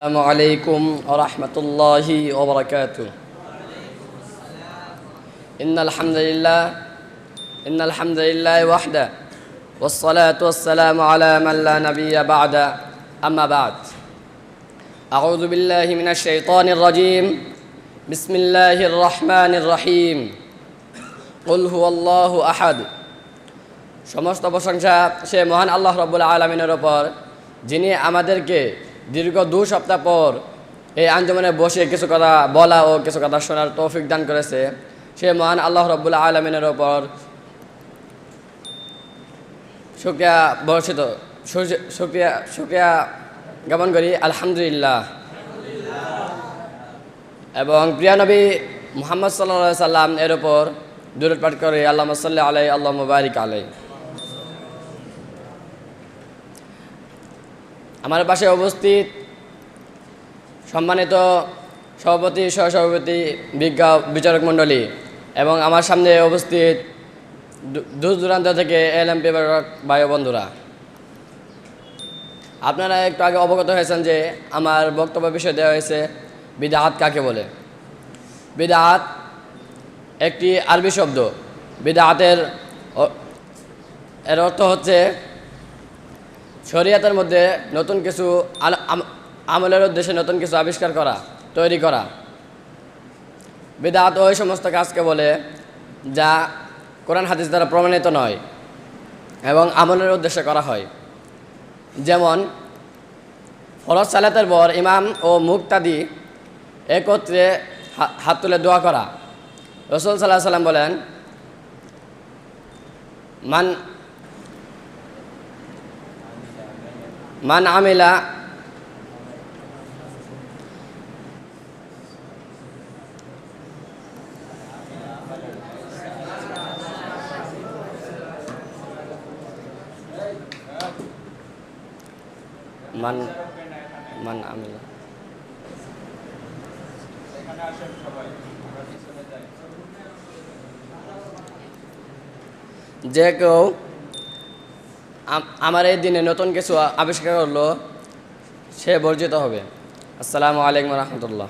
السلام عليكم ورحمة الله وبركاته إن الحمد لله إن الحمد لله وحده والصلاة والسلام على من لا نبي بعد أما بعد أعوذ بالله من الشيطان الرجيم بسم الله الرحمن الرحيم قل هو الله أحد সমস্ত প্রশংসা সে মহান আল্লাহ রব্বুল আলমিনের ওপর যিনি আমাদেরকে দীর্ঘ দু সপ্তাহ পর এই আঞ্জমানে বসে কিছু কথা বলা ও কিছু কথা শোনার তৌফিক দান করেছে। সে মহান আল্লাহ রব্বুল আলমিনের ওপর শুক্রিয়া বর্ষিত শুক্রিয়া শুক্রিয়া জ্ঞাপন করি, আলহামদুলিল্লাহ। এবং প্রিয়া নবী মোহাম্মদ সাল্লা সাল্লাম এর ওপর দূরত পাঠ করে আল্লাহ সাল্লাহ আলাই আল্লাহ মুবারিক আলাই আমার পাশে উপস্থিত সম্মানিত সভাপতি, সহসভাপতি, বিজ্ঞা বিচারক মণ্ডলী এবং আমার সামনে উপস্থিত দূ- দূর দূরান্ত থেকে এল এম বিভাগক বায়ু বন্ধুরা। আপনারা একটু আগে অবগত হয়েছেন যে আমার বক্তব্য বিষয় দেওয়া হয়েছে বিদাহাত কাকে বলে? বিদাহাত একটি আরবি শব্দ। বিদাহাতের এর অর্থ হচ্ছে শরিয়াতের মধ্যে নতুন কিছু আম- আমলের উদ্দেশ্যে নতুন কিছু আবিষ্কার করা, তৈরি করা। বিদাত ওই সমস্ত কাজকে বলে যা কোরআন হাদিস দ্বারা প্রমাণিত নয় এবং আমলের উদ্দেশ্যে করা হয়। যেমন, ফরজ সালাতের পর ইমাম ও মুক্তাদি একত্রে হাত তুলে দোয়া করা। রসুল সাল্লাহ সাল্লাম বলেন, মান মান আমিলা মান মান আমিলা যে কেউ আম- আমার এই দিনে নতুন কিছু আবিষ্কার করল সে বর্জিত হবে। আসসালামু আলাইকুম রহমতুল্লাহ।